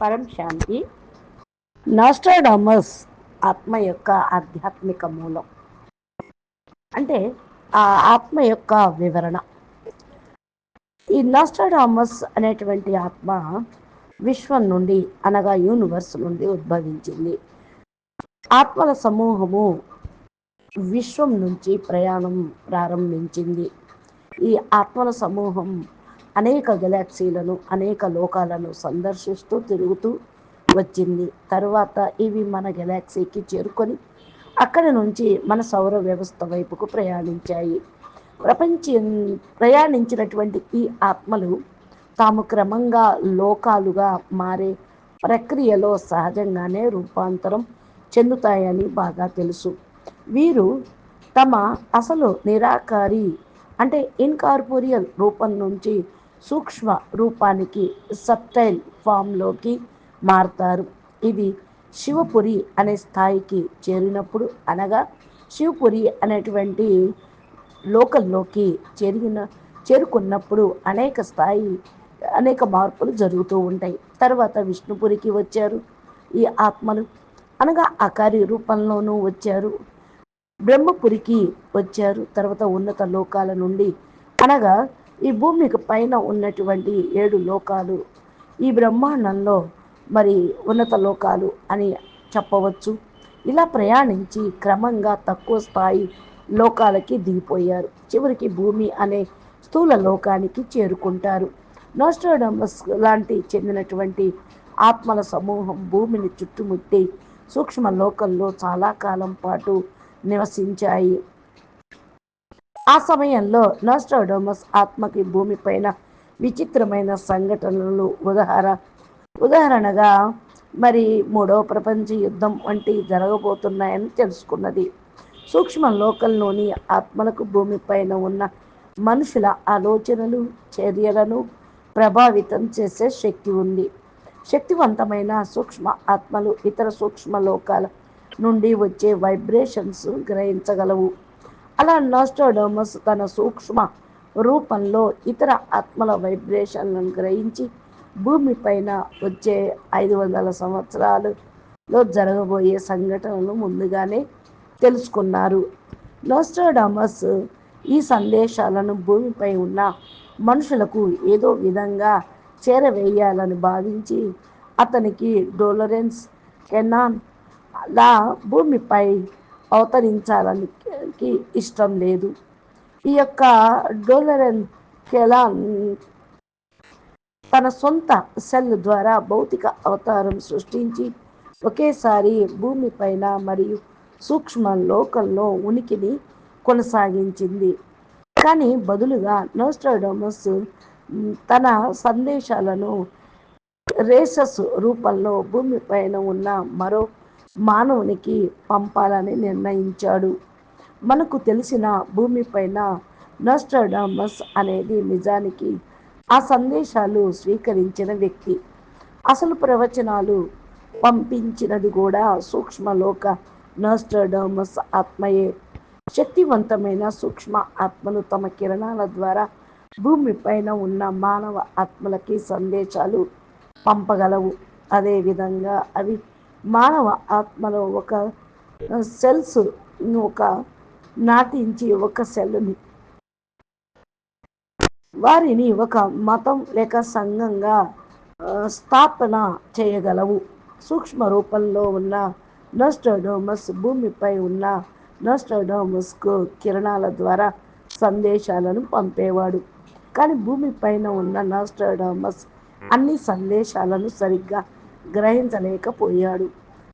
పరం శాంతి. నాస్ట్రాడామస్ ఆత్మ యొక్క ఆధ్యాత్మిక మూలం. అంటే ఆ ఆత్మ యొక్క వివరణ. ఈ నాస్ట్రాడామస్ అనేటువంటి ఆత్మ విశ్వం నుండి అనగా యూనివర్స్ నుండి ఉద్భవించింది. ఆత్మల సమూహము విశ్వం నుంచి ప్రయాణం ప్రారంభించింది. ఈ ఆత్మల సమూహం అనేక గెలాక్సీలను అనేక లోకాలను సందర్శిస్తూ తిరుగుతూ వచ్చింది. తరువాత ఇవి మన గెలాక్సీకి చేరుకొని అక్కడి నుంచి మన సౌర వ్యవస్థ వైపుకు ప్రయాణించాయి. ప్రపంచం ప్రయాణించినటువంటి ఈ ఆత్మలు తాము క్రమంగా లోకాలుగా మారే ప్రక్రియలో సహజంగానే రూపాంతరం చెందుతాయని బాగా తెలుసు. వీరు తమ అసలు నిరాకారి అంటే ఇన్కార్పోరియల్ రూపం నుంచి సూక్ష్మ రూపానికి సబ్టైల్ ఫామ్లోకి మారతారు. ఇది శివపురి అనే స్థాయికి చేరినప్పుడు అనగా శివపురి అనేటువంటి లోకల్లోకి చేరిన చేరుకున్నప్పుడు అనేక స్థాయి అనేక మార్పులు జరుగుతూ ఉంటాయి. తర్వాత విష్ణుపురికి వచ్చారు. ఈ ఆత్మలు అనగా అకారి రూపంలోనూ వచ్చారు. బ్రహ్మపురికి వచ్చారు. తర్వాత ఉన్నత లోకాల నుండి అనగా ఈ భూమికి పైన ఉన్నటువంటి ఏడు లోకాలు ఈ బ్రహ్మాండంలో మరి ఉన్నత లోకాలు అని చెప్పవచ్చు. ఇలా ప్రయాణించి క్రమంగా తక్కువ స్థాయి లోకాలకి దిగిపోయారు. చివరికి భూమి అనే స్థూల లోకానికి చేరుకుంటారు. నోస్ట్రోడమస్ లాంటి చెందినటువంటి ఆత్మల సమూహం భూమిని చుట్టుముట్టి సూక్ష్మ లోకంలో చాలా కాలం పాటు నివసించాయి. ఆ సమయంలో నాస్ట్రాడోమస్ ఆత్మకి భూమిపైన విచిత్రమైన సంఘటనలు ఉదాహరణ ఉదాహరణగా మరి మూడవ ప్రపంచ యుద్ధం వంటి జరగబోతున్నాయని తెలుసుకున్నది. సూక్ష్మ లోకంలోని ఆత్మలకు భూమిపైన ఉన్న మనుషుల ఆలోచనలు చర్యలను ప్రభావితం చేసే శక్తి ఉంది. శక్తివంతమైన సూక్ష్మ ఆత్మలు ఇతర సూక్ష్మ లోకాల నుండి వచ్చే వైబ్రేషన్స్ గ్రహించగలవు. అలా నాస్టోడోమస్ తన సూక్ష్మ రూపంలో ఇతర ఆత్మల వైబ్రేషన్లను గ్రహించి భూమిపైన వచ్చే ఐదు వందల సంవత్సరాలలో జరగబోయే సంఘటనలు ముందుగానే తెలుసుకున్నారు. నోస్టోడామస్ ఈ సందేశాలను భూమిపై ఉన్న మనుషులకు ఏదో విధంగా చేరవేయాలని భావించి అతనికి డోలరెన్స్ కెనాన్ లా భూమిపై అవతరించాలని ఇష్టం లేదు. ఈ యొక్క డోలరన్ కెలాన్ తన సొంత సెల్ ద్వారా భౌతిక అవతారం సృష్టించి ఒకేసారి భూమిపైన మరియు సూక్ష్మ లోకంలో ఉనికిని కొనసాగించింది. కానీ బదులుగా నోస్ట్రాడమస్ తన సందేశాలను రేసస్ రూపంలో భూమిపైన ఉన్న మరో మానవునికి పంపాలని నిర్ణయించాడు. మనకు తెలిసిన భూమిపైన నోస్ట్రాడమస్ అనేది నిజానికి ఆ సందేశాలు స్వీకరించిన వ్యక్తి. అసలు ప్రవచనాలు పంపించినది కూడా సూక్ష్మలోక నోస్ట్రాడమస్ ఆత్మయే. శక్తివంతమైన సూక్ష్మ ఆత్మలు తమ కిరణాల ద్వారా భూమిపైన ఉన్న మానవ ఆత్మలకి సందేశాలు పంపగలవు. అదేవిధంగా అవి మానవ ఆత్మలో ఒక సెల్స్ ఒక నాటించి ఒక సెల్ని వారిని ఒక మతం లేక సంఘంగా స్థాపన చేయగలవు. సూక్ష్మ రూపంలో ఉన్న నోస్టోడోమస్ భూమిపై ఉన్న నోస్టోడోమస్కు కిరణాల ద్వారా సందేశాలను పంపేవాడు. కానీ భూమిపైన ఉన్న నోస్టోడోమస్ అన్ని సందేశాలను సరిగ్గా గ్రహించలేకపోయాడు.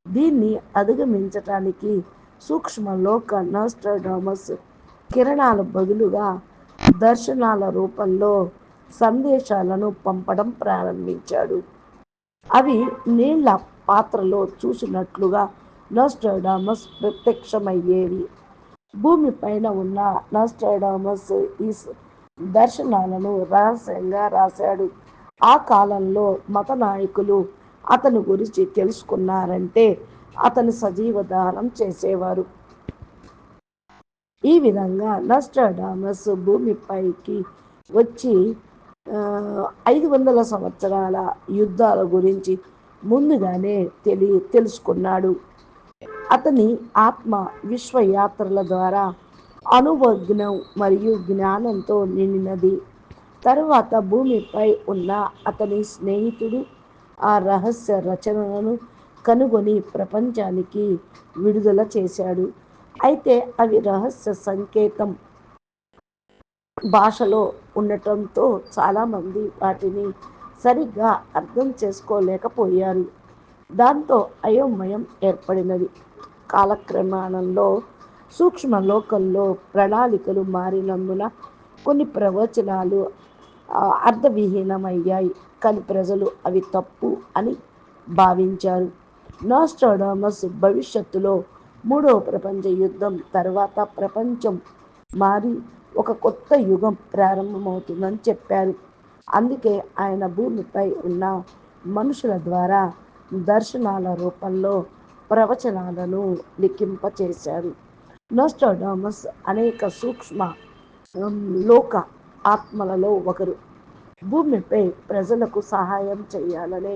దీన్ని అధిగమించటానికి సూక్ష్మలోక నోస్టోడోమస్ కిరణాల బదులుగా దర్శనాల రూపంలో సందేశాలను పంపడం ప్రారంభించాడు. అవి నీళ్ళ పాత్రలో చూసినట్లుగా నోస్ట్రాడామస్ ప్రత్యక్షమయ్యేవి. భూమి పైన ఉన్న నోస్ట్రాడామస్ ఈ దర్శనాలను రహస్యంగా రాశాడు. ఆ కాలంలో మత నాయకులు అతని గురించి తెలుసుకున్నారంటే అతను సజీవ దానం చేసేవారు. ఈ విధంగా నస్ట్రాడామస్ భూమిపైకి వచ్చి ఐదు వందల సంవత్సరాల యుద్ధాల గురించి ముందుగానే తెలి తెలుసుకున్నాడు. అతని ఆత్మ విశ్వయాత్రల ద్వారా అనుభజ్ఞం మరియు జ్ఞానంతో నిండినది. తరువాత భూమిపై ఉన్న అతని స్నేహితుడు ఆ రహస్య రచనలను కనుగొని ప్రపంచానికి విడుదల చేశాడు. అయితే అవి రహస్య సంకేతం భాషలో ఉండటంతో చాలామంది వాటిని సరిగ్గా అర్థం చేసుకోలేకపోయారు. దాంతో అయోమయం ఏర్పడినది. కాలక్రమాణంలో సూక్ష్మ లోకల్లో ప్రణాళికలు మారినందున కొన్ని ప్రవచనాలు అర్థవిహీనమయ్యాయి. కానీ ప్రజలు అవి తప్పు అని భావించారు. నాస్ట్రాడామస్ భవిష్యత్తులో మూడవ ప్రపంచ యుద్ధం తర్వాత ప్రపంచం మారి ఒక కొత్త యుగం ప్రారంభమవుతుందని చెప్పారు. అందుకే ఆయన భూమిపై ఉన్న మనుషుల ద్వారా దర్శనాల రూపంలో ప్రవచనాలను లిఖింపచేశారు. నోస్టోడామస్ అనేక సూక్ష్మ లోక ఆత్మలలో ఒకరు. భూమిపై ప్రజలకు సహాయం చేయాలనే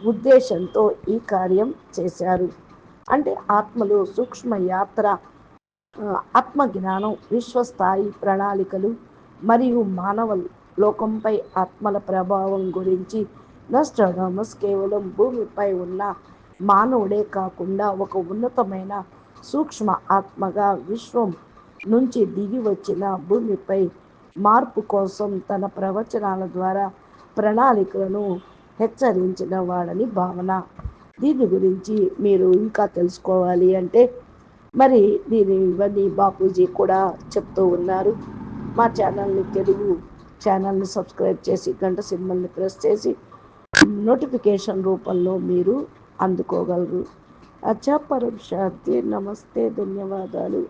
ఉద్దేశంతో ఈ కార్యం చేశారు. అంటే ఆత్మలు సూక్ష్మ యాత్ర ఆత్మజ్ఞానం విశ్వస్థాయి ప్రణాళికలు మరియు మానవ లోకంపై ఆత్మల ప్రభావం గురించి నస్ట్రాడామస్ కేవలం భూమిపై ఉన్న మానవుడే కాకుండా ఒక ఉన్నతమైన సూక్ష్మ ఆత్మగా విశ్వం నుంచి దిగి వచ్చిన భూమిపై మార్పు కోసం తన ప్రవచనాల ద్వారా ప్రణాళికలను హెచ్చరించిన వాడని భావన. దీని గురించి మీరు ఇంకా తెలుసుకోవాలి అంటే మరి దీని ఇవన్నీ బాపూజీ కూడా చెప్తూ ఉన్నారు. మా ఛానల్ని తెలుగు ఛానల్ని సబ్స్క్రైబ్ చేసి గంట సింబల్ని ప్రెస్ చేసి నోటిఫికేషన్ రూపంలో మీరు అందుకోగలరు. అచ్చా పరం శాంతి. నమస్తే. ధన్యవాదాలు.